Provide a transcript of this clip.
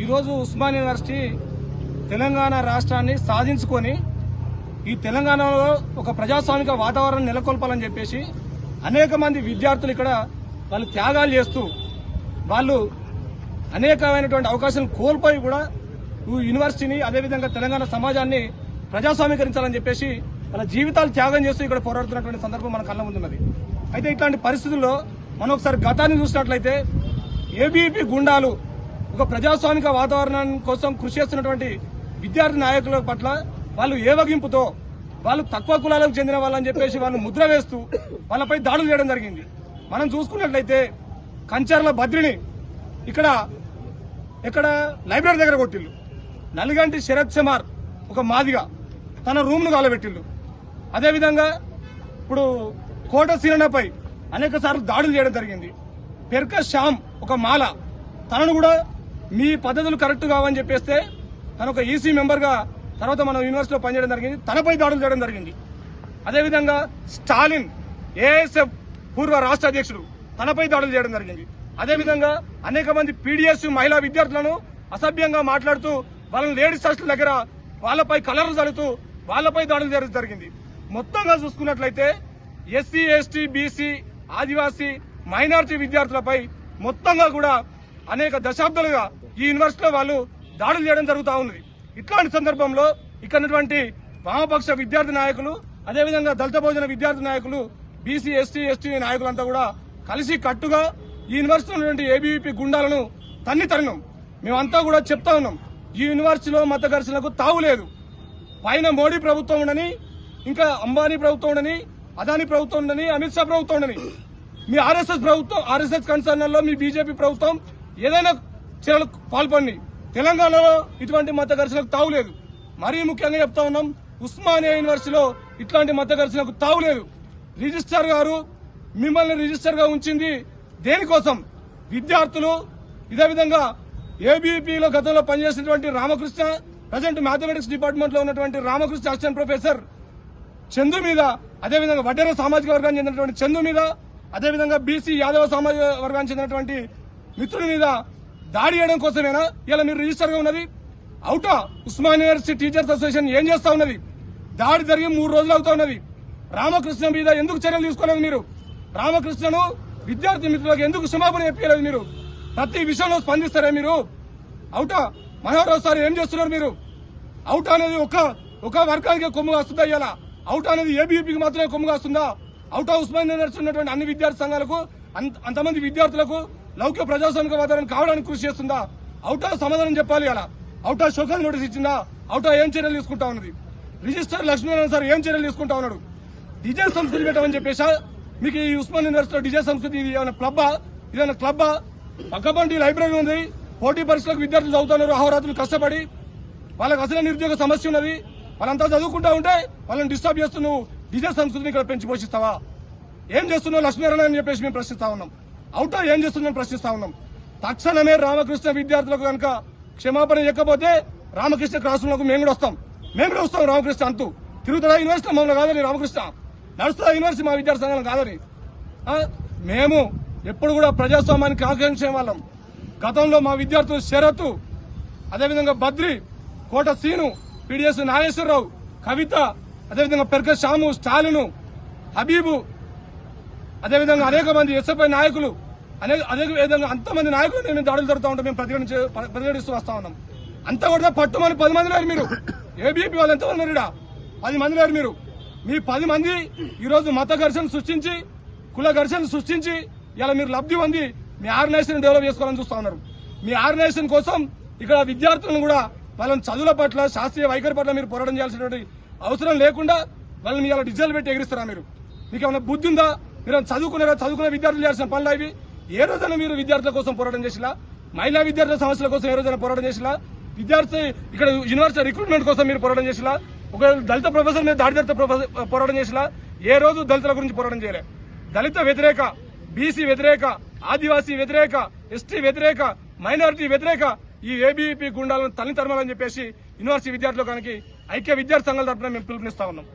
ఈరోజు ఉస్మాన్ యూనివర్సిటీ తెలంగాణ రాష్ట్రాన్ని సాధించుకొని ఈ తెలంగాణలో ఒక ప్రజాస్వామిక వాతావరణం నెలకొల్పాలని చెప్పేసి అనేక మంది విద్యార్థులు ఇక్కడ వాళ్ళు త్యాగాలు చేస్తూ వాళ్ళు అనేకమైనటువంటి అవకాశాలు కోల్పోయి కూడా ఈ యూనివర్సిటీని అదేవిధంగా తెలంగాణ సమాజాన్ని ప్రజాస్వామీకరించాలని చెప్పేసి వాళ్ళ జీవితాలు త్యాగం చేస్తూ ఇక్కడ పోరాడుతున్నటువంటి సందర్భం మన కళ్ళ ముందున్నది. అయితే ఇట్లాంటి పరిస్థితుల్లో మనం ఒకసారి గతాన్ని చూసినట్లయితే ఏబీపీ గుండాలు ఒక ప్రజాస్వామిక వాతావరణం కోసం కృషి చేస్తున్నటువంటి విద్యార్థి నాయకుల పట్ల వాళ్ళు ఏవగింపుతో వాళ్ళు తక్కువ కులాలకు చెందిన వాళ్ళని చెప్పేసి వాళ్ళు ముద్ర వేస్తూ వాళ్ళపై దాడులు చేయడం జరిగింది. మనం చూసుకున్నట్లయితే కంచర్ల బద్రిని ఇక్కడ ఇక్కడ లైబ్రరీ దగ్గర కొట్టిల్లు. నల్గంటి శరత్ శమార్ ఒక మాదిగా తన రూమ్ను కాలబెట్టిల్లు అదేవిధంగా ఇప్పుడు కోట సీనపై అనేక సార్లు దాడులు చేయడం జరిగింది. పెర్క శ్యామ్ ఒక మాల తనను కూడా మీ పద్ధతులు కరెక్ట్ కావని చెప్పేస్తే తను ఒక ఈసీ మెంబర్గా తర్వాత మనం యూనివర్సిటీలో పనిచేయడం జరిగింది. తనపై దాడులు చేయడం జరిగింది. అదేవిధంగా స్టాలిన్ ఏఎస్ఎఫ్ పూర్వ రాష్ట్ర అధ్యక్షుడు తనపై దాడులు చేయడం జరిగింది. అదేవిధంగా అనేక మంది పీడిఎస్ మహిళా విద్యార్థులను అసభ్యంగా మాట్లాడుతూ వాళ్ళని లేడీస్ హాస్టల్ దగ్గర వాళ్ళపై కలర్లు చల్లుతూ వాళ్ళపై దాడులు చేయడం జరిగింది. మొత్తంగా చూసుకున్నట్లయితే SC ST BC Adivasi minority విద్యార్థులపై మొత్తంగా కూడా అనేక దశాబ్దాలుగా ఈ యూనివర్సిటీలో వాళ్ళు దాడులు చేయడం జరుగుతూ ఉన్నది ఇట్లాంటి సందర్భంలో ఇక్కడ వామపక్ష విద్యార్థి నాయకులు అదేవిధంగా దళిత భోజన విద్యార్థి నాయకులు బీసీ ఎస్టీ ఎస్టీ నాయకులంతా కూడా కలిసి కట్టుగా ఈ యూనివర్సిటీ ఉన్నటువంటి ఏబీవీపీ గుండాలను తన్ని తరినాం. మేమంతా కూడా చెప్తా ఉన్నాం ఈ యూనివర్సిటీలో మత ఘర్షణకు తావులేదు పైన మోడీ ప్రభుత్వం ఉండని ఇంకా అంబానీ ప్రభుత్వం ఉండని అదానీ ప్రభుత్వం ఉండని అమిత్ షా ప్రభుత్వం ఉండని. మీ ఆర్ఎస్ఎస్ ప్రభుత్వం ఆర్ఎస్ఎస్ కన్సర్న్లలో మీ బీజేపీ ప్రభుత్వం ఏదైనా చర్యలకు పాల్పడి తెలంగాణలో ఇటువంటి మత ఘర్షణకు తావులేదు మరీ ముఖ్యంగా చెప్తా ఉన్నాం ఉస్మానియా యూనివర్సిటీలో ఇట్లాంటి మత ఘర్షణకు తావులేదు రిజిస్టర్ గారు మిమ్మల్ని రిజిస్టర్గా ఉంచింది దేనికోసం? విద్యార్థులు ఇదే విధంగా ఏబీపీలో గతంలో పనిచేసినటువంటి రామకృష్ణ ప్రజెంట్ మ్యాథమెటిక్స్ డిపార్ట్మెంట్లో ఉన్నటువంటి రామకృష్ణ అసిస్టెంట్ ప్రొఫెసర్ చందు మీద అదేవిధంగా వడ్డేర సామాజిక వర్గానికి చెందినటువంటి చందు మీద అదేవిధంగా బీసీ యాదవ సామాజిక వర్గానికి చెందినటువంటి మిత్రుడి మీద దాడి చేయడం కోసమేనా? ఇలా మీరు రిజిస్టర్గా ఉన్నది? అవుటా ఉస్మాన్ యూనివర్సిటీ టీచర్స్ అసోసియేషన్ ఏం చేస్తా ఉన్నది? దాడి జరిగి మూడు రోజులు అవుతా ఉన్నది. రామకృష్ణ మీద ఎందుకు చర్యలు తీసుకోలేదు మీరు? రామకృష్ణను విద్యార్థి మిత్రులకు ఎందుకు క్షమాపణ చెప్పలేదు మీరు? ప్రతి విషయంలో స్పందిస్తారే మీరు? అవుటా మనోహర్ సార్ ఏం చేస్తున్నారు మీరు? అవుట్ అనేది ఒక ఒక వర్గానికి కొమ్ముగా వస్తుందా ఇవాళ అవుట్ అనేది ఏబీపీకి మాత్రమే కొమ్ముగా వస్తుందా? అవుట్ ఉస్మాన్ యూనివర్సిటీ ఉన్నటువంటి అన్ని విద్యార్థి సంఘాలకు అంత- అంతమంది విద్యార్థులకు లౌకిక ప్రజాస్వామిక వాతావరణం కావడానికి కృషి చేస్తుందా? అవుట్ ఆఫ్ సమాధానం చెప్పాలి అలా. Out of show cause notice ఇచ్చిందా? అవుట్ ఆఫ్ ఏం చర్యలు తీసుకుంటా ఉన్నది? రిజిస్టర్ లక్ష్మీనారాయణ సార్ ఏం చర్యలు తీసుకుంటా ఉన్నాడు? డిజే సంస్కృతి పెట్టమని చెప్పేసా? మీకు ఈ ఉస్మాన్ యూనివర్సిటీలో డిజే సంస్కృతి ఇది ఏమైనా క్లబ్బా? ఇదేమైనా క్లబ్బా? పక్కపంటి లైబ్రరీ ఉంది. పోటీ పరీక్షలకు విద్యార్థులు చదువుతున్నారు. అహోరాత్రులు కష్టపడి వాళ్ళకి అసలే నిరుద్యోగ సమస్య ఉన్నది. వాళ్ళంతా చదువుకుంటా ఉంటే వాళ్ళని డిస్టర్బ్ చేస్తూ నువ్వు డిజే సంస్కృతిని ఇక్కడ పెంచి పోషిస్తావా? ఏం చేస్తున్నావు లక్ష్మీనారాయణ అని చెప్పేసి మేము ప్రశ్నిస్తా ఉన్నాం. అవుటా ఏం చేస్తుందని ప్రశ్నిస్తా ఉన్నాం. తక్షణమే రామకృష్ణ విద్యార్థులకు కనుక క్షమాపణ ఇవ్వకపోతే రామకృష్ణ క్లాస్ రూమ్లకు మేము కూడా వస్తాం. మేము కూడా వస్తాం రామకృష్ణ అంటూ. తిరుగుతుందా యూనివర్సిటీ? మమ్మల్ని కాదని రామకృష్ణ. నడుస్తుందా యూనివర్సిటీ? మా విద్యార్థి సంఘాలను కాదని మేము ఎప్పుడు కూడా ప్రజాస్వామ్యానికి ఆకాంక్షే వాళ్ళం. గతంలో మా విద్యార్థులు శరత్ అదేవిధంగా బద్రి కోట సీను పిడిఎస్ నాగేశ్వరరావు కవిత అదేవిధంగా పెర్క శ్యాము స్టాలిను హబీబు అదేవిధంగా అనేక మంది ఎస్ఎఫ్ఐ నాయకులు అనేక అదే విధంగా అంతమంది నాయకులు మేము దాడులు జరుగుతూ ఉంటాం మేము ప్రతిఘటించే ప్రతిఘటిస్తూ వస్తా ఉన్నాం. అంతా కూడా పట్టుమని పది మంది లేరు మీరు. ఏబీపీ వాళ్ళు ఎంతమంది లేరుడా పది మంది లేరు మీరు. మీ పది మంది ఈరోజు మత ఘర్షణ సృష్టించి కుల ఘర్షణ సృష్టించి ఇలా మీరు లబ్ధి పొంది మీ ఆర్గనైజేషన్ డెవలప్ చేసుకోవాలని చూస్తా ఉన్నారు. మీ ఆర్గనైజేషన్ కోసం ఇక్కడ విద్యార్థులను కూడా వాళ్ళని చదువుల పట్ల శాస్త్రీయ వైఖరి పట్ల మీరు పోరాటం చేయాల్సినటువంటి అవసరం లేకుండా వాళ్ళని ఇలా డిజిటల్ పెట్టి ఎగిరిస్తారా మీరు? మీకు ఏమైనా బుద్ధి ఉందా? మీరు చదువుకున్నారా? చదువుకున్న విద్యార్థులు చేసిన పనులు అవి ఏ రోజైనా మీరు విద్యార్థుల కోసం పోరాటం చేసినా మహిళా విద్యార్థుల సమస్యల కోసం ఏ రోజైనా పోరాటం చేసినా విద్యార్థి ఇక్కడ యూనివర్సిటీ రిక్రూట్మెంట్ కోసం మీరు పోరాటం చేసినా ఒక దళిత ప్రొఫెసర్ మీద దాడి దళిత పోరాటం చేసినా ఏ రోజు దళితుల గురించి పోరాటం చేయలే. దళిత వ్యతిరేక బీసీ వ్యతిరేక ఆదివాసీ వ్యతిరేక ఎస్టీ వ్యతిరేక మైనారిటీ వ్యతిరేక ఈ ఏబీపీ గుండాలను తల్లి తరమాలని చెప్పేసి యూనివర్సిటీ విద్యార్థులు కానీ ఐక్య విద్యార్థి సంఘాల తరఫున మేము పిలుపునిస్తా ఉన్నాం.